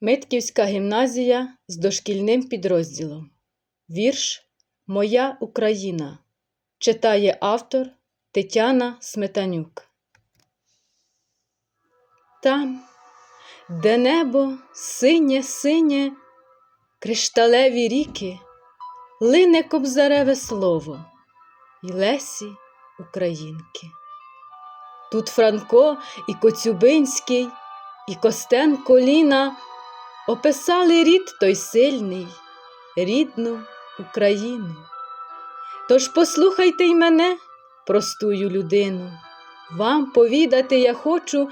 Митківська гімназія з дошкільним підрозділом. Вірш Моя Україна читає автор Тетяна Сметанюк. Там, де небо синє синє, кришталеві ріки, лине кобзареве слово і Лесі Українки. Тут Франко і Коцюбинський, і Костенко Ліна описали рід той сильний, рідну Україну. Тож послухайте й мене, простую людину, вам повідати я хочу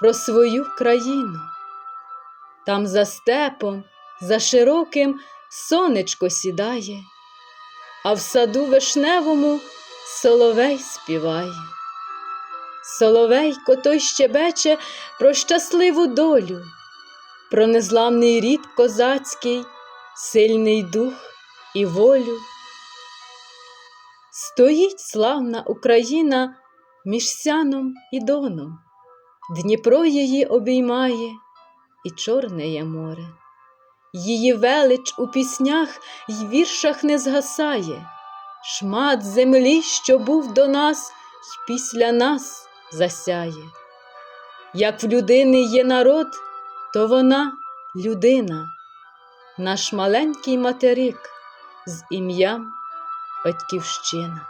про свою країну. Там за степом, за широким сонечко сідає, а в саду вишневому соловей співає. Соловейко той щебече про щасливу долю, про незламний рід козацький, сильний дух і волю. Стоїть славна Україна між сяном і доном, Дніпро її обіймає і Чорнеє море. Її велич у піснях й віршах не згасає, шмат землі, що був до нас, й після нас засяє. Як в людини є народ, то вона людина, наш маленький материк з ім'ям Батьківщина.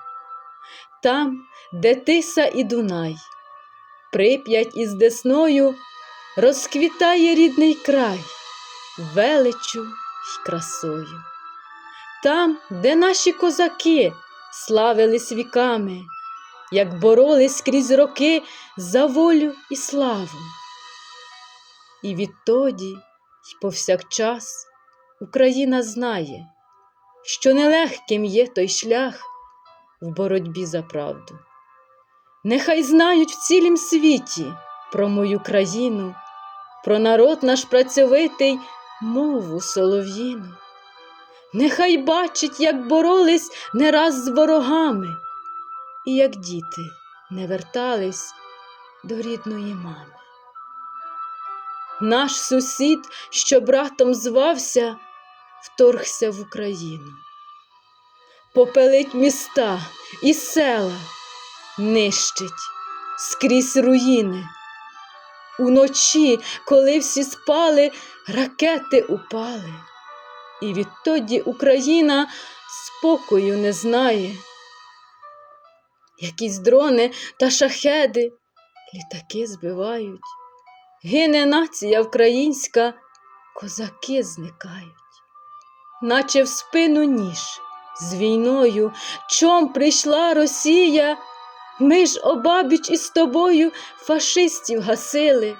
Там, де тиса і Дунай, прип'ять із десною, розквітає рідний край, величу й красою. Там, де наші козаки славились віками, як боролись крізь роки за волю і славу. І відтоді й повсякчас Україна знає, що нелегким є той шлях в боротьбі за правду. Нехай знають в цілім світі про мою країну, про народ наш працьовитий мову солов'їну. Нехай бачить, як боролись не раз з ворогами, і як діти не вертались до рідної мами. Наш сусід, що братом звався, вторгся в Україну. Попелить міста і села, нищить скрізь руїни. Уночі, коли всі спали, ракети упали, і відтоді Україна спокою не знає. Якісь дрони та шахеди літаки збивають. Гине нація українська, козаки зникають, наче в спину ніж з війною, чом прийшла Росія, ми ж обабіч із тобою фашистів гасили,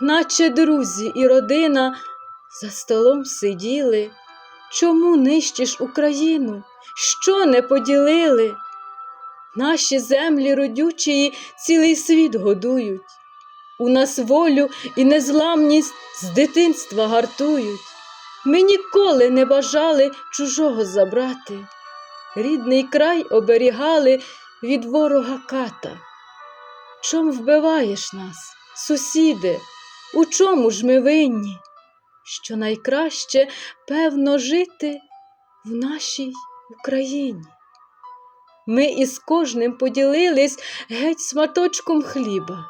наче друзі і родина за столом сиділи. Чому нищиш Україну? Що не поділили? Наші землі родючої цілий світ годують. У нас волю і незламність з дитинства гартують. Ми ніколи не бажали чужого забрати. Рідний край оберігали від ворога ката. Чом вбиваєш нас, сусіде? У чому ж ми винні? Що найкраще, певно, жити в нашій Україні. Ми із кожним поділились геть сматочком хліба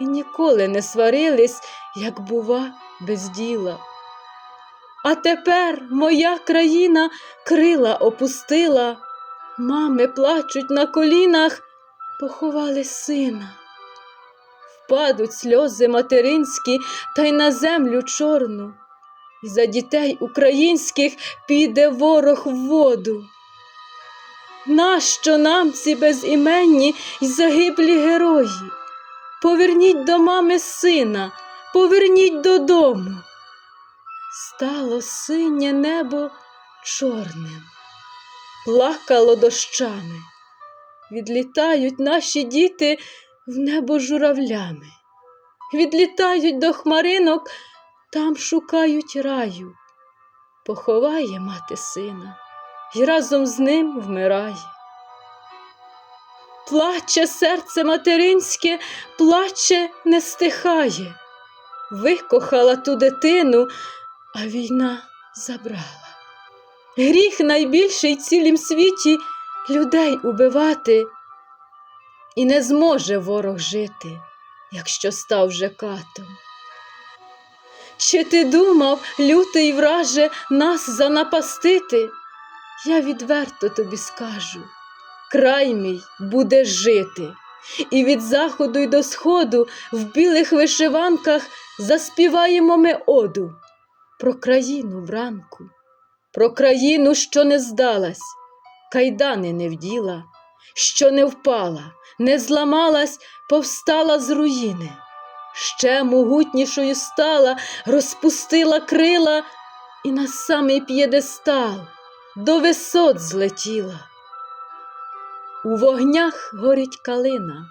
і ніколи не сварились, як, бува, без діла. А тепер моя країна крила опустила, мами плачуть на колінах, поховали сина. Впадуть сльози материнські та й на землю чорну, і за дітей українських піде ворог в воду. Нащо нам ці безіменні й загиблі герої? Поверніть до мами сина, поверніть додому. Стало синє небо чорним, плакало дощами. Відлітають наші діти в небо журавлями, відлітають до хмаринок, там шукають раю. Поховає мати сина і разом з ним вмирає. Плаче серце материнське, плаче не стихає, викохала ту дитину, а війна забрала. Гріх найбільший в цілім світі людей убивати, і не зможе ворог жити, якщо став вже катом. Чи ти думав, лютий враже, нас занапастити? Я відверто тобі скажу, край мій буде жити, і від заходу й до сходу в білих вишиванках заспіваємо ми оду про країну вранку, про країну, що не здалась, кайдани не вділа, що не впала, не зламалась, повстала з руїни, ще могутнішою стала, розпустила крила і на самий п'єдестал до висот злетіла. У вогнях горить калина,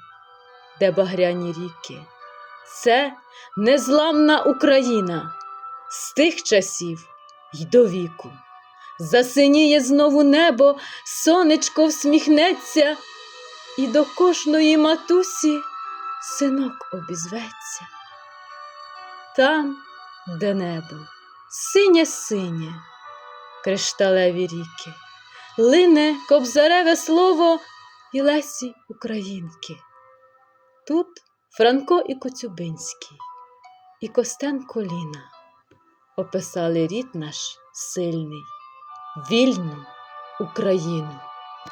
де багряні ріки. Це незламна Україна з тих часів й до віку. Засиніє знову небо, сонечко всміхнеться, і до кожної матусі синок обізветься. Там, де небо, синє синє, кришталеві ріки, лине кобзареве слово і Лесі Українки. Тут Франко і Коцюбинський, і Костен Коліна описали рід наш сильний, вільну Україну.